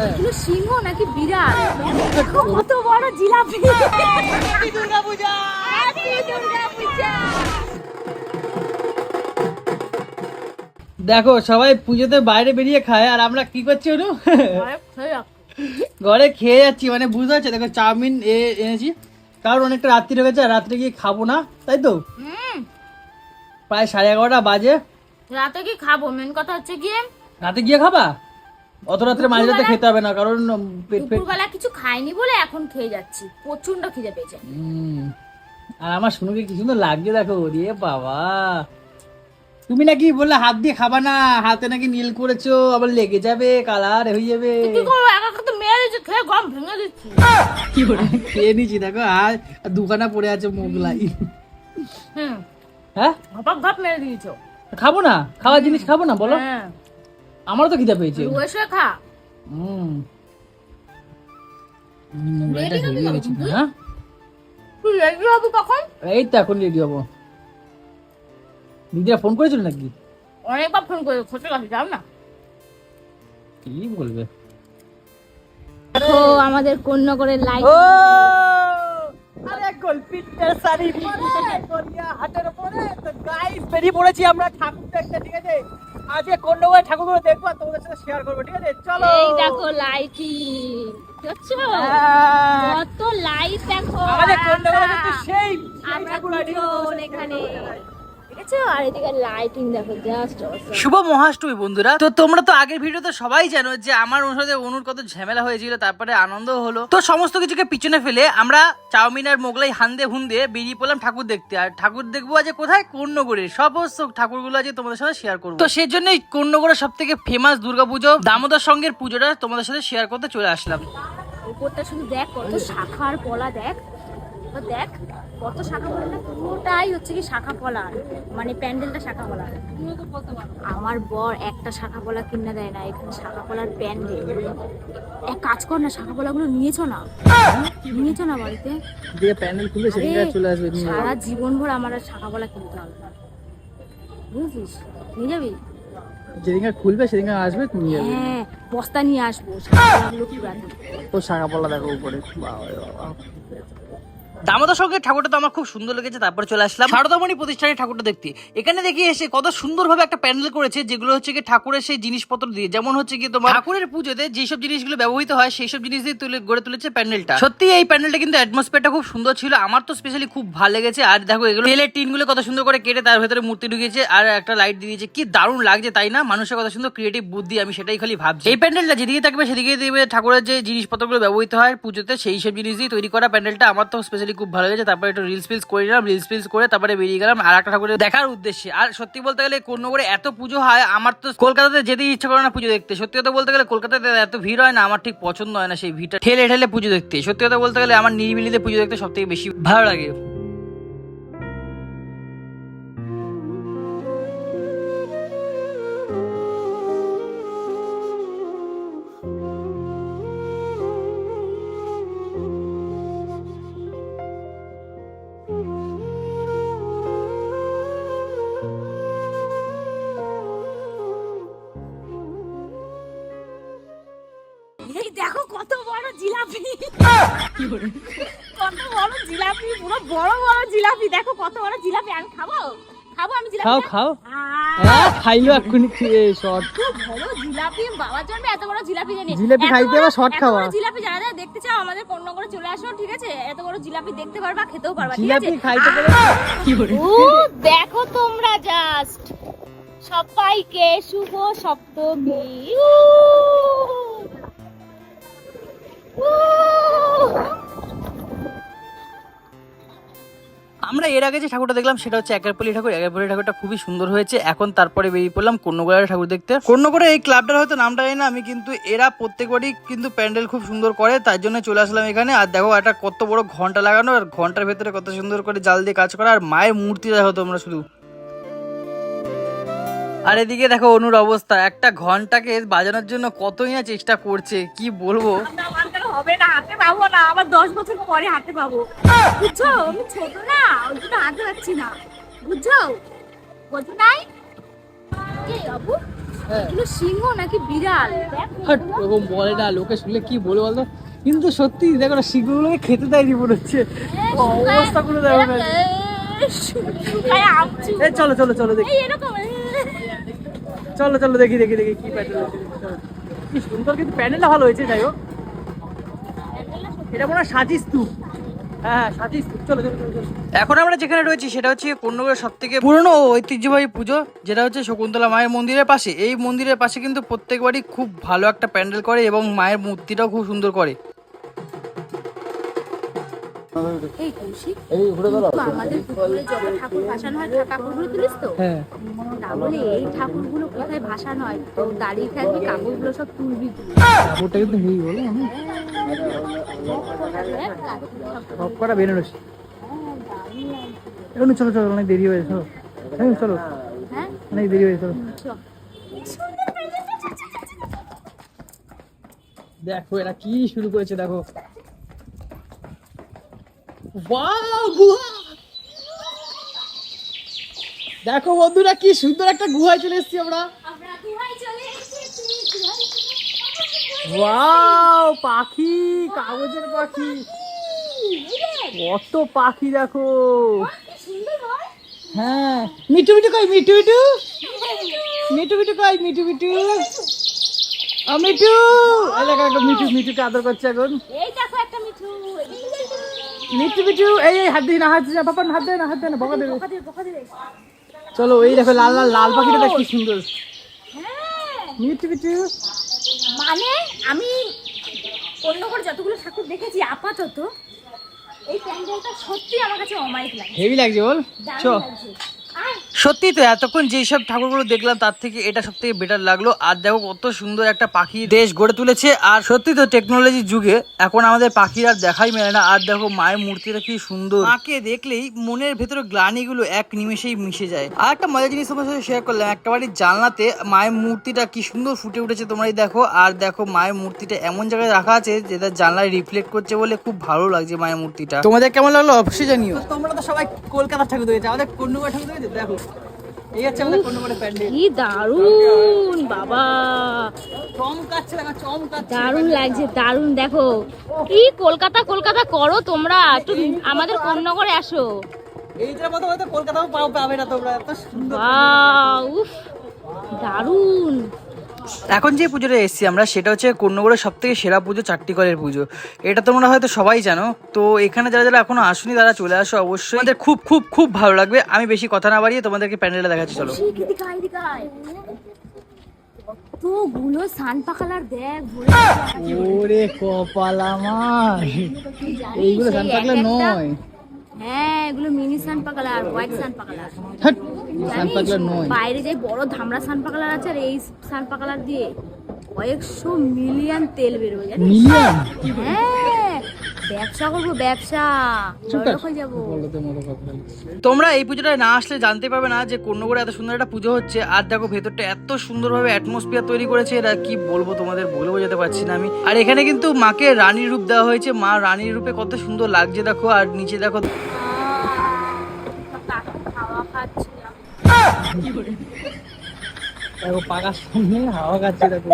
এগুলো সিংহ নাকি বিড়াল? দেখো কত বড় জিলাপি। দুর্গা পূজা দেখো সবাই পুজোতে বাইরে বেরিয়ে খায় আর আমরা কি করছি অনু? ঘরে খেয়ে যাচ্ছি মানে বুঝতে পারছ? দেখো চাউমিন এ এনেছি। কারণ অনেকটা রাত্রি রয়েছে আর রাত্রে গিয়ে খাব না তাই তো? প্রায় সাড়ে এগারোটা বাজে। রাতে কি খাব? মেন কথা হচ্ছে গিয়ে রাতে গিয়ে খাবা? অত রাত্রে মাঝ রাতে খেতে হবে না কারণ পেট পেট দুপুরবেলা কিছু খাইনি বলে এখন খেয়ে যাচ্ছি। প্রচণ্ড খিদে পেয়েছে। আর আমার শুনুকে কি সুন্দর লাগছে দেখো রে বাবা। তুমি নাকি বললে হাত দিয়ে খাবা না হাতে নাকি নীল করেছ আবার লেগে যাবে কালার হয়ে যাবে। কি করব একা তো মেরে দিচ্ছে খেয়ে গম ভেঙে দিচ্ছি। কি করে? খেয়ে নিচ্ছি দেখো আর দুখানা পড়ে আছে মোগলাই। হুম। হ্যাঁ? ঘপাক ঘপ মেরে দিয়েছ। খাব না খাওয়ার জিনিস খাব না বলো। হ্যাঁ। আমারও তো খিদে পেয়েছে। রুয়ে খা। হুম। মোগলাইটা হেভি হয়েছে হ্যাঁ? তুই রেডি হবি কখন? এই তো এখন রেডি হব। দিদিরা ফোন করেছিল নাকি? অনেকবার ফোন করে খোঁজে কাছে যাও না? কি বলবে? দেখো আমাদের কন্যাগরের লাইট আরে কলপিটার শাড়ি পরে করিয়া হাতের পরে তো গাইস বেরিয়ে পড়েছি আমরা ঠাকুর দেখতে ঠিক আছে আজকে কন্ডবাই ঠাকুরগুলো দেখব আর তোমাদের সাথে শেয়ার করব ঠিক আছে? চলো। এই দেখো লাইটিং দেখছ? হ্যাঁ। কত লাইট দেখো। আমাদের কন্ডবাই কিন্তু সেই দুজন এখানে। দেখেছ? আর এদিকে লাইটিং দেখো জাস্ট শুভ মহাষ্টমী বন্ধুরা। তো তোমরা তো আগের ভিডিওতে সবাই জানো যে আমার সাথে অনুর কত ঝামেলা হয়েছিল তারপরে আনন্দ হলো। তো সমস্ত কিছুকে পিছনে ফেলে আমরা চাউমিন আর মোগলাই হান্দে হুন্দে বেরিয়ে পড়লাম ঠাকুর দেখতে। আর ঠাকুর দেখব আজ কোথায়? কর্ণগড়ের সমস্ত ঠাকুরগুলো আজ তোমাদের সাথে শেয়ার করব। তো সেই জন্যই কর্ণগড়ের সব থেকে ফেমাস দুর্গাপুজো দামোদর সঙ্গের পুজোটা তোমাদের সাথে শেয়ার করতে চলে আসলাম। উপরটা শুধু দেখ কত শাখার পলা দেখ। দেখ কত শাখা পলা না পুরোটাই হচ্ছে কি শাখা পলা মানে প্যান্ডেলটা শাখা পলা আমার বর একটা শাখা পলা কিনে দেয় না এখানে শাখা পলার প্যান্ডেল। এক কাজ কর না শাখা পলাগুলো নিয়েছো না? নিয়েছো না বাড়িতে? দিয়ে প্যান্ডেল খুলে আরে, সারা জীবন ভর আমার আর শাখা পলা কিনতে হবে না। বুঝেছিস নিয়ে যাবি? যেদিনকে খুলবে সেদিনকে আসবে নিয়ে হ্যাঁ বস্তা নিয়ে আসব শাখা পলাগুলো পুরানো তো শাখা পলা দেখো উপরে। দামোদর সঙ্গে ঠাকুরটা তো আমার খুব সুন্দর লেগেছে তারপরে চলে আসলাম। সারদামণি প্রতিষ্ঠানের ঠাকুরটা দেখতে। এখানে দেখি এসে কত সুন্দরভাবে একটা প্যান্ডেল করেছে যেগুলো হচ্ছে কি ঠাকুরের সেই জিনিসপত্র দিয়ে। যেমন হচ্ছে কি তোমার ঠাকুরের পুজোতে যেসব জিনিসগুলো ব্যবহৃত হয় সেই সব জিনিস দিয়ে তুলে গড়ে তুলেছে প্যান্ডেলটা। সত্যি এই প্যান্ডেলটা কিন্তু অ্যাটমসফিয়ারটা খুব সুন্দর ছিল। আমার তো স্পেশালি খুব ভালো লেগেছে। আর দেখো এগুলো তেলের টিনগুলো কত সুন্দর করে কেটে তার ভেতরে মূর্তি ঢুকিয়েছে আর একটা লাইট দিয়ে দিয়েছে। কি দারুণ লাগছে তাই না? মানুষের কত সুন্দর ক্রিয়েটিভ বুদ্ধি আমি সেটাই খালি ভাবছি। এই প্যান্ডেলটা যেদিকে থাকবে সেদিকে দেখবে ঠাকুরের যে জিনিসপত্রগুলো ব্যবহৃত হয় পুজোতে সেই সব জিনিস দিয়ে তৈরি করা প্যান্ডেলটা। আমার তো স্পেশালি খুব ভালো লেগেছে, তারপরে একটু রিলস ফিলস করে নিলাম রিলস ফিলস করে তারপরে বেরিয়ে গেলাম আর একটা ঠাকুরের দেখার উদ্দেশ্যে। আর সত্যি বলতে গেলে করে এত পুজো হয়, আমার তো কলকাতাতে যেতে ইচ্ছা করে না পুজো দেখতে। সত্যি কথা বলতে গেলে কলকাতাতে এত ভিড় হয় না, আমার ঠিক পছন্দ হয় না সেই ভিড়টা। ঠেলে ঠেলে পুজো দেখতে। সত্যি কথা বলতে গেলে আমার নিরিবিলিতে পুজো দেখতে সব থেকে বেশি ভালো লাগে। কত বড় জিলাপি পুরো বড় বড় জিলাপি। দেখো কত বড় জিলাপি। আমি খাব? খাব আমি জিলাপি খাও খাও। হ্যাঁ খাইলো এক্ষুনি শর্ট বড় জিলাপি। বাবার জন্য এত বড় জিলাপি জানি। জিলাপি খাইতে খাওয়া। জিলাপি যারা যারা দেখতে চাও আমাদের কন্যাগড়ে চলে আসো ঠিক আছে? এত বড় জিলাপি দেখতে পারবা খেতেও পারবা ঠিক আছে? জিলাপি খাইতে কি করে ও দেখো তোমরা জাস্ট সবাইকে শুভ সপ্তমী! আমরা এর আগে যে ঠাকুরটা দেখলাম, সেটা হচ্ছে একেরপল্লী ঠাকুর। একেরপল্লী ঠাকুরটা খুবই সুন্দর হয়েছে। এখন তারপরে বেরিয়ে পড়লাম কর্ণগোড়ার ঠাকুর দেখতে। কন্যগড়ে এই ক্লাবটার হয়তো নামটা জানি না, আমি কিন্তু এরা প্রত্যেকবারই কিন্তু প্যান্ডেল খুব সুন্দর করে, তার জন্য চলে আসলাম এখানে। আর দেখো, একটা কত বড় ঘণ্টা লাগানো, আর ঘণ্টার ভেতরে কত সুন্দর করে জাল দিয়ে কাজ করা, আর মায়ের মূর্তি দেখো তোমরা শুধু আর এদিকে দেখো অনুর অবস্থা একটা ঘন্টাকে বাজানোর জন্য কতই না চেষ্টা করছে কি বলব? হবে না হাতে পাবো না আবার দশ বছর পরে হাতে পাবো। বুঝছ? আমি ছোট না ওই জন্য হাতে পাচ্ছি না। বুঝছ? বোঝো নাই? বাবু? হ্যাঁ। এগুলো সিংহ নাকি বিড়াল? ওরকম বলে না লোকে শুনলে কি বলে বলতো? কিন্তু সত্যি দেখো না শিগুলোকে খেতে দেয়নি মনে হচ্ছে। অবস্থাগুলো দেখো না। চলো চলো চলো দেখি। এরকম চলো চলো, দেখি দেখি দেখি কি প্যান্ডেল কি সুন্দর কিন্তু প্যান্ডেলটা ভালো হয়েছে, যাই হোক। এটা মনে হয় সাজি স্তূপ। হ্যাঁ হ্যাঁ। এখন আমরা যেখানে রয়েছি, সেটা হচ্ছে কন্যগড়ের সব থেকে পুরনো ঐতিহ্যবাহী পুজো, যেটা হচ্ছে শকুন্তলা মায়ের মন্দিরের পাশে। এই মন্দিরের পাশে কিন্তু প্রত্যেকবারই খুব ভালো একটা প্যান্ডেল করে এবং মায়ের মূর্তিটাও খুব সুন্দর করে। এই কৌশিক আমাদের পুকুরে যত ঠাকুর ভাসানো হয় কাপড়গুলো তুলিস তো? হ্যাঁ। তাহলে এই ঠাকুরগুলো কোথায় ভাসানো হয়? তো দাঁড়িয়ে থাকবি কাপড়গুলো সব তুলবি তুই। কিন্তু হেই বলো আমি সব কটা বেনারসি এখন চলো চলো অনেক দেরি হয়েছে চলো। এখন চলো। হ্যাঁ? অনেক দেরি হয়েছে চলো। দেখো এরা কি শুরু করেছে দেখো। দেখো বন্ধুরা কি সুন্দর একটা গুহায় চলে এসেছি আমরা। ওয়াও পাখি কাগজের পাখি। কত পাখি দেখো। হয়। মিটু মিটু কই মিটু মিটু মিটু মিটু কই মিটু মিটু ও মিটু মিটু মিটুকে আদর করছে এখন। এই দেখো একটা মিঠু। মিটু মিটু এই হাত দিয়ে না হাত না পাপা হাত দেয় না হাত দেয় না বকা দেবে। চলো এই দেখো লাল লাল লাল পাখিটা দেখ কি সুন্দর। হ্যাঁ, মিটু মিটু মানে আমি অন্য করে যতগুলো ঠাকুর দেখেছি আপাতত এই প্যান্ডেলটা সত্যি আমার কাছে অমায়িক লাগে হেভি লাগছে বল। চ। সত্যি তো এতক্ষণ যেই সব ঠাকুরগুলো দেখলাম তার থেকে এটা সব থেকে বেটার লাগল। আর দেখো কত সুন্দর একটা পাখি দেশ গড়ে তুলেছে। আর সত্যি তো টেকনোলজির যুগে এখন আমাদের পাখির আর দেখাই মেলে না। আর দেখো মায়ের মূর্তিটা কি সুন্দর। মাকে দেখলেই মনের ভেতরে গ্লানিগুলো এক নিমেষেই মিশে যায়। আর একটা মজার জিনিস তোমার সাথে শেয়ার করলাম একটা বাড়ির জানলাতে মায়ের মূর্তিটা কি সুন্দর ফুটে উঠেছে তোমরাই দেখো। আর দেখো মায়ের মূর্তিটা এমন জায়গায় রাখা আছে যেটা জানলায় রিফ্লেক্ট করছে বলে খুব ভালো লাগছে মায়ের মূর্তিটা। তোমাদের কেমন লাগল অবশ্যই জানিও। তোমরা তো সবাই কলকাতার ঠাকুর দেখেছ আমাদের কন্যগড় ঠাকুর দেখেছ দেখো। এই হচ্ছে আমাদের কন্যগড়ের প্যান্ডেল। কি দারুণ বাবা। চমকাচ্ছে দেখো চমকাচ্ছে। দারুণ লাগছে দেখো। কি কলকাতা কলকাতা করো তোমরা। একটু আমাদের কোন্নগরে আসো। এইটার মতো হয়তো কলকাতাও পাবে না তোমরা। এত সুন্দর উফ দারুণ। এখন যে পুজোটা এসেছি আমরা সেটা হচ্ছে কন্যগড়ের সব থেকে সেরা পুজো চারটি কলের পুজো। এটা তোমরা হয়তো সবাই জানো। তো এখানে যারা যারা এখনও আসুনি তারা চলে আসো অবশ্যই। আমাদের খুব খুব খুব ভালো লাগবে। আমি বেশি কথা না বাড়িয়ে তোমাদেরকে প্যান্ডেলটা দেখাচ্ছি চলো। কতগুলো সান পাখালার দেখ ওরে কপাল আমার। এইগুলো সান্তাকলা নয়। হ্যাঁ এগুলো মিনি সান হোয়াইট জানিস, সানপাকলা নয়। বাইরে যে বড় ধামড়া সান পাকালার আছে আর এই সান পাকালার দিয়ে কয়েকশো মিলিয়ন তেল বেরোবে জানিস? মিলিয়ন হ্যাঁ ব্যবসা করব ব্যবসা। তোমরা এই পুজোটা না আসলে জানতে পারবে না যে কন্যগড়ে এত সুন্দর একটা পুজো হচ্ছে আর দেখো ভেতরটা এত সুন্দরভাবে অ্যাটমসফিয়ার তৈরি করেছে এরা কি বলব তোমাদের বলে বোঝাতে পারছি না আমি। আর এখানে কিন্তু মাকে রানীর রূপ দেওয়া হয়েছে মা রানীর রূপে কত সুন্দর লাগছে দেখো আর নিচে দেখো পাকার সামনে হাওয়া খাচ্ছে দেখো।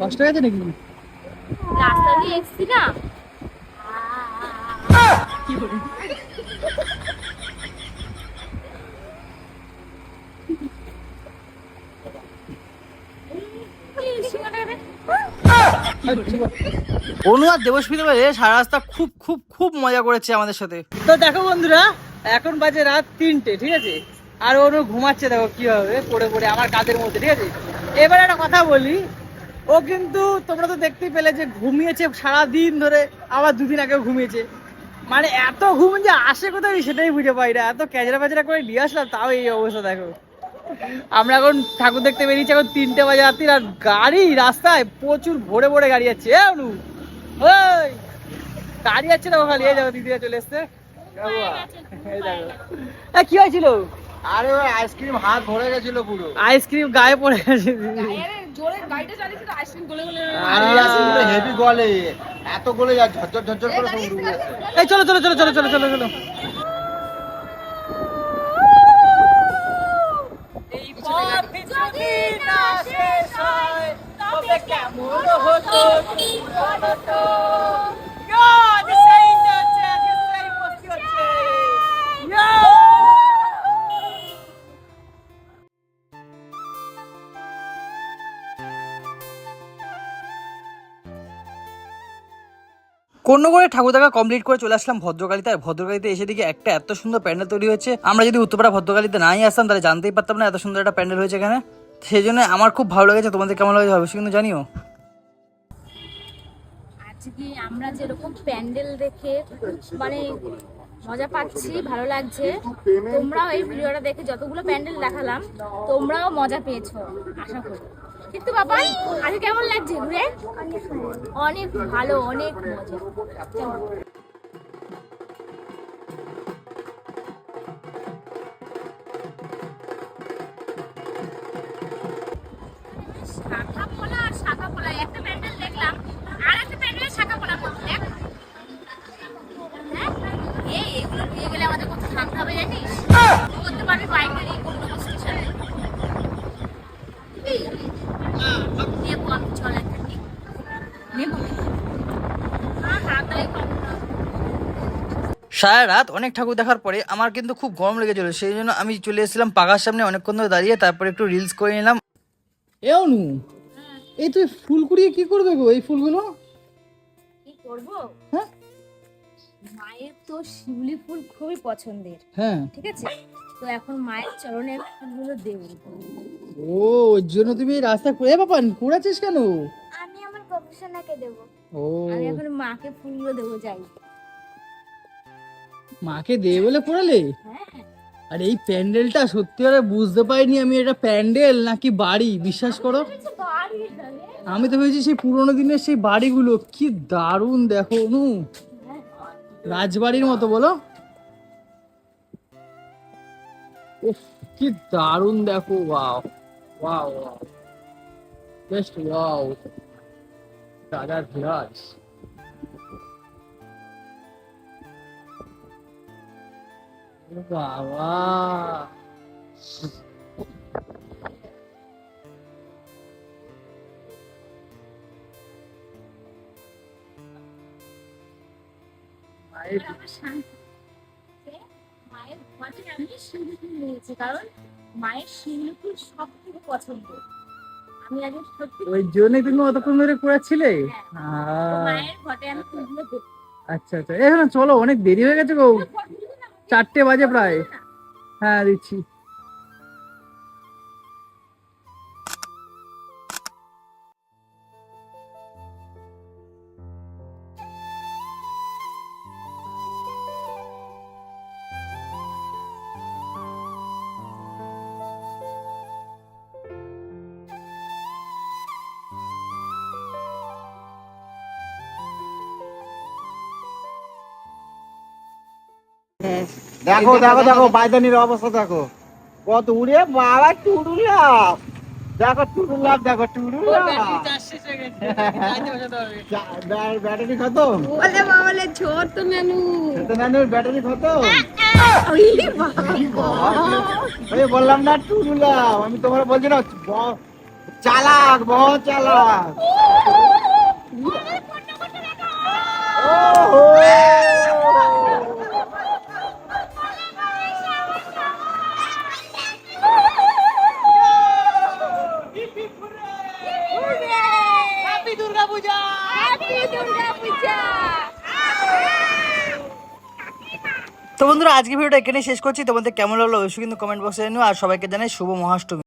কষ্ট হয়েছে নাকি? রাস্তা দিয়ে এসছি না অনু আর দেবস্মিতা মিলে সারা রাস্তা খুব খুব খুব মজা করেছে আমাদের সাথে। তো দেখো বন্ধুরা এখন বাজে রাত তিনটে ঠিক আছে? আর অনু ঘুমাচ্ছে দেখো কি হবে পড়ে পড়ে আমার কাঁধের মধ্যে ঠিক আছে? এবার একটা কথা বলি ও কিন্তু তোমরা তো দেখতেই পেলে যে ঘুমিয়েছে সারা দিন ধরে আবার দুদিন আগেও ঘুমিয়েছে। মানে এত ঘুম যে আসে কোথায় আমি সেটাই বুঝে পাই না। এত ক্যাজরা প্যাজরা করে নিয়ে আসলাম তাও এই অবস্থা দেখো। আমরা এখন ঠাকুর দেখতে বেরিয়েছি এখন তিনটে বাজে রাত্রি আর গাড়ি রাস্তায় প্রচুর ভরে ভরে গাড়ি যাচ্ছে। অনু ওই গাড়ি যাচ্ছে দেখো খালি এই দেখো দিদিরা চলে এসছে। কি হয়েছিল? আরে আইসক্রিম হাত ভরে গেছিল পুরো। আইসক্রিম গায়ে পড়ে গেছে। আরে হেভি গলে। এত গলে যা ঝরঝর ঝরঝর করে সব উড়ে এই চলো চলো চলো চলো চলো চলো চলো। যদি না শেষ হয় তবে কেমন হতো? কোনো করে ঠাকুর দেখা কমপ্লিট করে চলে আসলাম ভদ্রকালীতে। আর ভদ্রকালীতে এসে দেখি একটা এত সুন্দর প্যান্ডেল তৈরি হয়েছে আমরা যদি উত্তরপাড়া ভদ্রকালীতে নাই আসতাম, তাহলে জানতেই পারতাম না এত সুন্দর একটা প্যান্ডেল হয়েছে এখানে। সেই জন্য আমার খুব ভালো লেগেছে। তোমাদের কেমন লাগছে অবশ্যই কিন্তু জানিও। আজকে আমরা যেরকম প্যান্ডেল দেখে মানে মজা পাচ্ছি, ভালো লাগছে। তোমরাও এই ভিডিওটা দেখে যতগুলো প্যান্ডেল দেখালাম, তোমরাও মজা পেয়েছ, আশা করি। কিন্তু বাবা আজকে কেমন লাগছে ঘুরে? অনেক ভালো অনেক মজা। সারা রাত অনেক ঠাকুর দেখার পরে আমার কিন্তু খুব গরম লেগেছিল সেই জন্য আমি চলে এসেছিলাম পাকার সামনে অনেকক্ষণ ধরে দাঁড়িয়ে তারপরে একটু রিলস করে নিলাম। এ অনু এই তুই ফুল কুড়িয়ে কি করবে গো এই ফুলগুলো? কি করব? হ্যাঁ? মায়ের তো শিউলি ফুল খুবই পছন্দের হ্যাঁ। ঠিক আছে? তো এখন মায়ের চরণের ফুলগুলো দেবো। ও ওর জন্য তুমি রাস্তা করে বাবা কুড়াচ্ছিস কেন? আমি আমার গবেষণাকে দেব। ও। আমি এখন মাকে ফুলগুলো দেবো যাই। মাকে দে বলে পড়ালে? আর এই প্যান্ডেলটা সত্যি করে বুঝতে পারিনি আমি এটা প্যান্ডেল নাকি বাড়ি? বিশ্বাস করো। আমি তো ভেবেছি সেই পুরোনো দিনের সেই বাড়িগুলো। কি দারুণ দেখো নু রাজবাড়ির মতো বলো। উফ কি দারুণ দেখো wow wow wow. Just wow. দাদা ধীরাজ। বাবা মায়ের আমি নিয়েছি কারণ মায়ের সব থেকে পছন্দ আমি আগে সত্যি ওই তুমি অতক্ষণ ধরে করেছিলে হ্যাঁ। মায়ের ঘটে আমি আচ্ছা আচ্ছা। এখন চলো অনেক দেরি হয়ে গেছে গো। চারটে বাজে প্রায়। হ্যাঁ দিচ্ছি। দেখো দেখো দেখো বাইদানির অবস্থা দেখো। কত উড়ে বাবা টুরুলাভ দেখো টুরুলাভ দেখো টুরুলাভ ব্যাটারি কত বলে বাবলে ছোট নানু। ছোট নানুর ব্যাটারি কত ওই বললাম না টুরুলাভ আমি তোমার বলছি না ব- চালাক বহ চালাক। ওহো। তো বন্ধুরা আজকে ভিডিওটা এখানে শেষ করছি। তোমাদের কেমন লাগল অবশ্যই কিন্তু কমেন্ট বক্সে জানিও। আর সবাইকে জানাই শুভ মহাষ্টমী।